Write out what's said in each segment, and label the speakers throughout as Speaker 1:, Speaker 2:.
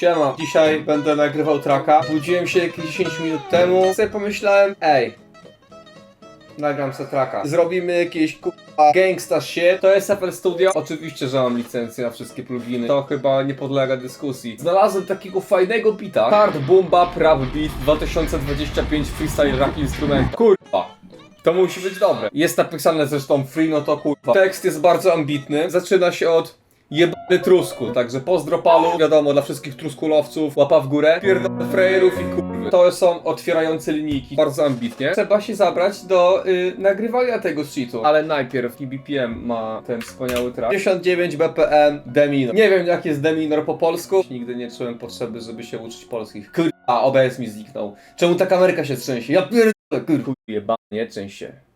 Speaker 1: Siema, dzisiaj będę nagrywał traka. Budziłem się jakieś 10 minut temu. Sobie pomyślałem, ej, nagram sobie traka. Zrobimy jakieś kurwa gangsta shit. To jest FL Studio. Oczywiście, że mam licencję na wszystkie pluginy. To chyba nie podlega dyskusji. Znalazłem takiego fajnego bita. Hard Boom Bap Beat 2025 Freestyle Rap Instrument. Kurwa. To musi być dobre. Jest napisane zresztą free, no to kurwa. Tekst jest bardzo ambitny. Zaczyna się od jebany trusku. Także pozdro palu. Wiadomo, dla wszystkich truskulowców. Łapa w górę. Pierdolę frajerów i kurwy. To są otwierające linijki. Bardzo ambitnie. Trzeba się zabrać do y, nagrywania tego shitu. Ale najpierw BPM ma ten wspaniały track. 59 BPM Deminor. Nie wiem jak jest Deminor po polsku. Nigdy nie czułem potrzeby, żeby się uczyć polskich. Kurwa, OBS mi zniknął. Czemu ta kamerka się trzęsie? Ja pierdolę, kurwa. Jeba, nie trzęś się.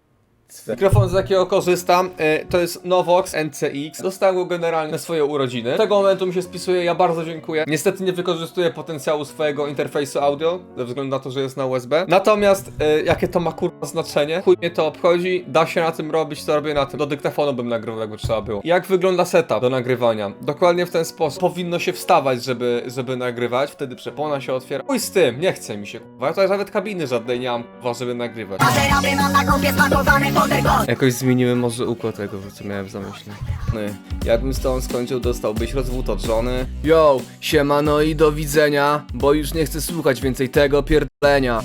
Speaker 1: Mikrofon, z jakiego korzystam, y, to jest Novox NCX. Dostałem go generalnie na swoje urodziny. Z tego momentu mi się spisuje, ja bardzo dziękuję. Niestety nie wykorzystuję potencjału swojego interfejsu audio, ze względu na to, że jest na USB. Natomiast, y, jakie to ma kurwa znaczenie, chuj mnie to obchodzi, da się na tym robić, to robię na tym. Do dyktafonu bym nagrywał, jakby trzeba było. Jak wygląda setup do nagrywania? Dokładnie w ten sposób. Powinno się wstawać, żeby, żeby nagrywać, wtedy przepona się otwiera. Chuj z tym, nie chce mi się kurwa. Ja tutaj nawet kabiny żadnej nie mam, kurwa, żeby nagrywać.
Speaker 2: Maseramy mam na kopie spakowany podrygon
Speaker 1: Jakoś zmieniłem może układ tego, co miałem w zamyśle. No, jakbym z tą skończył, dostałbyś rozwód od żony. Yo, siemano i do widzenia, bo już nie chcę słuchać więcej tego pierdolenia.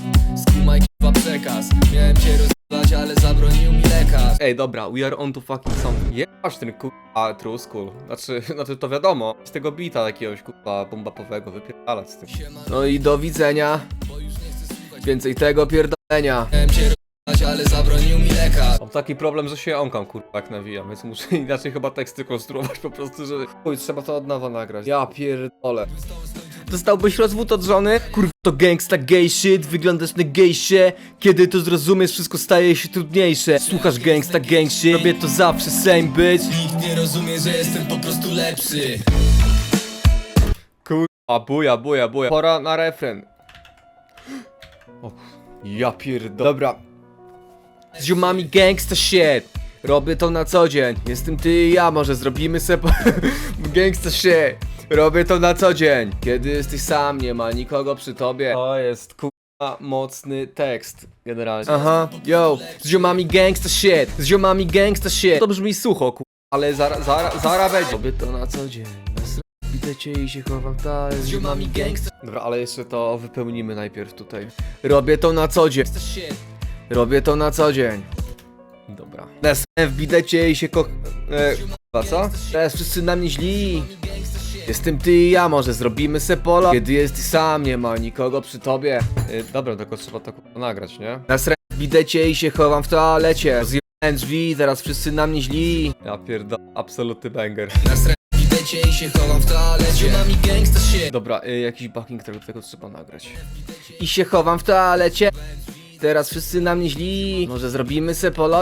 Speaker 3: Skumaj k***a przekaz Miałem cię rozbać, ale zabronił mi lekarz
Speaker 1: Ej, dobra, we are on to fucking song. Jebasz ten kurwa true school. Znaczy, znaczy to wiadomo, z tego bita jakiegoś kurwa bombapowego wypierdalać z tym. No i do widzenia. Więcej tego pierdolenia.
Speaker 3: Miałem cię zabronił mi lekarz.
Speaker 1: Mam taki problem, że się jąkam kurwa jak nawijam, więc muszę inaczej chyba teksty konstruować po prostu, że chuj, trzeba to od nowa nagrać. Ja pierdolę. Dostałbyś rozwód od żony? Kurwa to gangsta gay shit, wyglądasz na gejsie Kiedy to zrozumiesz, wszystko staje się trudniejsze. Słuchasz gangsta gang shit, robię to zawsze same bitch.
Speaker 3: Nikt nie rozumie, że jestem po prostu lepszy.
Speaker 1: Kurwa, buja, buja, buja. Pora na refren. O, Ja pierdolę. Dobra Z ziomami gangsta shit. Robię to na co dzień. Jestem ty i ja, może zrobimy se. Gangsta shit. Robię to na co dzień. Kiedy jesteś sam, nie ma nikogo przy tobie. To jest kurwa mocny tekst Generalnie. Aha, yo. Z ziomami gangsta shit. Z ziomami gangsta shit. To brzmi sucho kurwa Ale zara, zara, zara będzie. Robię to na co dzień. Widzę cię i się chowam dalej
Speaker 3: Z ziomami gangsta
Speaker 1: Dobra, ale jeszcze to wypełnimy najpierw tutaj. Robię to na co dzień. Robię to na co dzień. Dobra. Teraz w bidecie i się ko... E, k***a, co? Teraz wszyscy na mnie źli. Jestem ty i ja, może zrobimy se polo. Kiedy jesteś sam, nie ma nikogo przy tobie. E, dobra, tylko trzeba to k***a, nagrać, nie? Teraz w bidecie i się chowam w toalecie. Rozjebałem drzwi, teraz wszyscy na mnie źli. Ja pierdolę, absolutny banger.
Speaker 3: I się chowam w toalecie
Speaker 1: Dobra, y, jakiś backing do tego trzeba nagrać. I się chowam w toalecie. Teraz wszyscy na mnie źli. Może zrobimy se polo...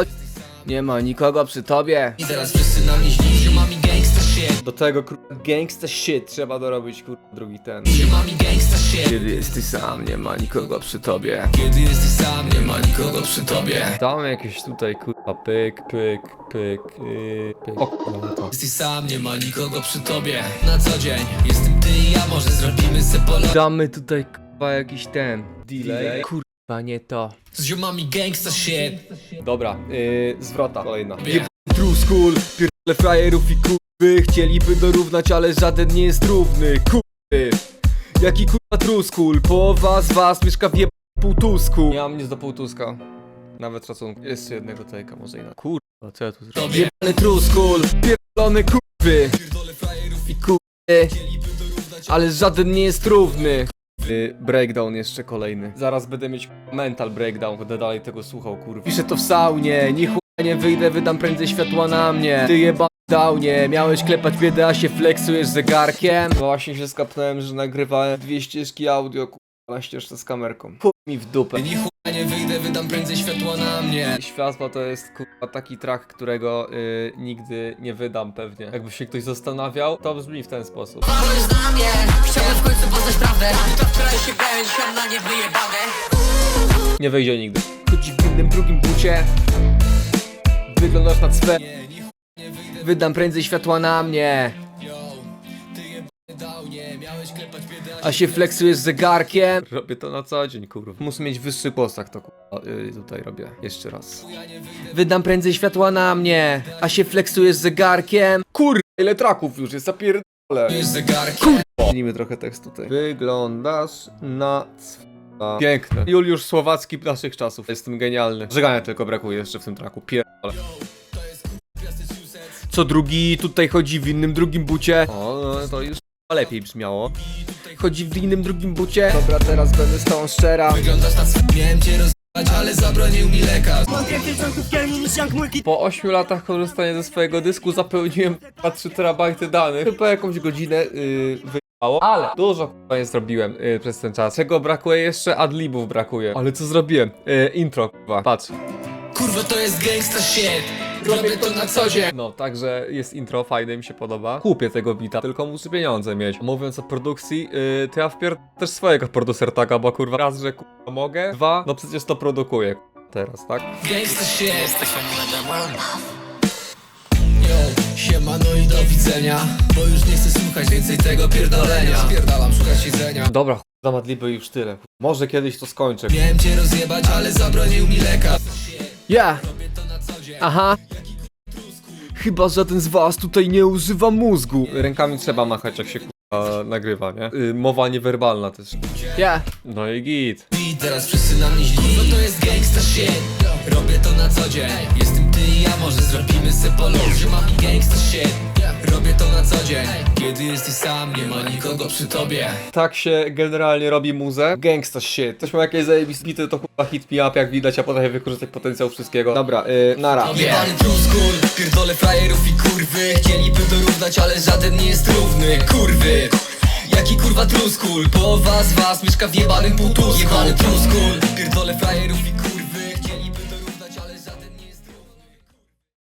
Speaker 1: Nie ma nikogo przy tobie.
Speaker 3: I teraz wszyscy na mnie źli ziomami gangsta shit
Speaker 1: Do tego kurwa gangsta shit trzeba dorobić kurwa drugi ten.
Speaker 3: Ziomami gangsta shit
Speaker 1: Kiedy jesteś sam, nie ma nikogo przy tobie.
Speaker 3: Kiedy jesteś sam, nie ma nikogo przy tobie
Speaker 1: Tam jakieś tutaj kurwa pyk, pyk, pyk, yy, pyk. O kurwa to.
Speaker 3: Jesteś sam, nie ma nikogo przy tobie Na co dzień Jestem ty i ja, może zrobimy se polo
Speaker 1: Damy tutaj kurwa jakiś ten delay. Kurwa nie to.
Speaker 3: Z ziomami gangsta shit.
Speaker 1: Dobra, yy, zwrota kolejna.
Speaker 3: Wie-
Speaker 1: True school, pierdolę frajerów i kurwy. Chcieliby dorównać, ale żaden nie jest równy. Kurwy. Jaki kurwa true school? Połowa z was mieszka w jeb... półtusku Nie mam nic do półtuska Nawet szacunku. Jeszcze jednego tejka, może inaczej Kurwa, co ja tu zrobię? Jebany true school Pierdolone kurwy.
Speaker 3: Pierdolę frajerów
Speaker 1: I kurwy.
Speaker 3: Chcieliby dorównać
Speaker 1: Ale żaden nie jest równy Breakdown jeszcze kolejny. Zaraz będę mieć mental breakdown, będę dalej tego słuchał, kurwa. Piszę to w saunie, ni nie wyjdę, wydam prędzej światła na mnie. Ty jeba downie, miałeś klepać biedę, a się flexujesz zegarkiem. No właśnie się skapnąłem, że nagrywałem dwie ścieżki audio, kurwa, na ścieżce z kamerką. Mi w dupę.
Speaker 3: Ni chuja nie wyjdę, wydam prędzej światła na mnie
Speaker 1: Światła to jest kurwa taki track, którego y, nigdy nie wydam pewnie. Jakby się ktoś zastanawiał, to brzmi w ten sposób.
Speaker 2: Patrz na mnie Chciałem w końcu poznać prawdę To wczoraj się dzisiaj na nie wyjebane
Speaker 1: Nie wyjdzie nigdy. Chodzi w innym drugim bucie. Wyglądasz na cwe.
Speaker 3: Nie, ni chuja nie wyjdę
Speaker 1: Wydam prędzej światła na mnie. A się flexujesz zegarkiem? Robię to na co dzień, kurwa. Muszę mieć wyższy postak, to kurwa, yy, tutaj robię. Jeszcze raz. Wydam prędzej światła na mnie. A się flexujesz zegarkiem? Kurwa, ile traków już jest, zapierdolę.
Speaker 3: Zegarkiem
Speaker 1: Zmienimy trochę tekst tutaj. Wyglądasz na cwa. Piękne. Juliusz Słowacki naszych czasów. Jestem genialny. Żegania tylko brakuje jeszcze w tym traku. Pierdolę. Co drugi tutaj chodzi w innym drugim bucie. O, no to już lepiej brzmiało. Chodzi w innym drugim bucie. Dobra, teraz będę z tą szczera.
Speaker 3: Wyglądasz na sw... Miałem cię rozjebać, ale zabronił mi lekarz
Speaker 1: Po 8 latach korzystania ze swojego dysku zapełniłem chyba 3 terabajty danych. Chyba jakąś godzinę yy, ale dużo chyba nie zrobiłem yy, przez ten czas. Czego brakuje jeszcze? Adlibów brakuje. Ale co zrobiłem? Yy, intro, kurwa. Patrz.
Speaker 3: Kurwa to jest gangsta shit Robię to na co dzień
Speaker 1: No, także jest intro, fajne mi się podoba. Kupię tego bita, tylko muszę pieniądze mieć. Mówiąc o produkcji, yy, to ja wpier też swojego producer taka, bo kurwa raz, że kurwa mogę, dwa, no przecież to produkuję kurwa, teraz, tak?
Speaker 3: Gangsta shit Yo, siemano i do widzenia Bo już nie chcę słuchać więcej tego pierdolenia Spierdalam szukać jedzenia
Speaker 1: Dobra, chuj, za Madlibę już tyle. Może kiedyś to skończę.
Speaker 3: Miałem cię rozjebać, ale zabronił mi lekarz
Speaker 1: Ja! Aha! Chyba żaden z was tutaj nie używa mózgu. Rękami trzeba machać jak się k***a, nagrywa, nie? Y, mowa niewerbalna też. Ja! No i git.
Speaker 3: I teraz wszyscy na mnie źli Bo to jest gangsta shit Robię to na co dzień Jestem ty i ja, może zrobimy se polot Że mam gangsta shit Robię to na co dzień Kiedy jesteś sam, nie ma nikogo przy tobie
Speaker 1: Tak się generalnie robi muzę. Gangsta shit. Ktoś ma jakieś zajebiste bity, to chyba hit me up jak widać, a potrafię wykorzystać potencjał wszystkiego. Dobra, y, nara.
Speaker 3: Jebany truskul, pierdolę frajerów i kurwy Chcieliby dorównać, ale żaden nie jest równy Kurwy Jaki kurwa truskul Połowa z was mieszka w jebanym półtusku Jebany truskul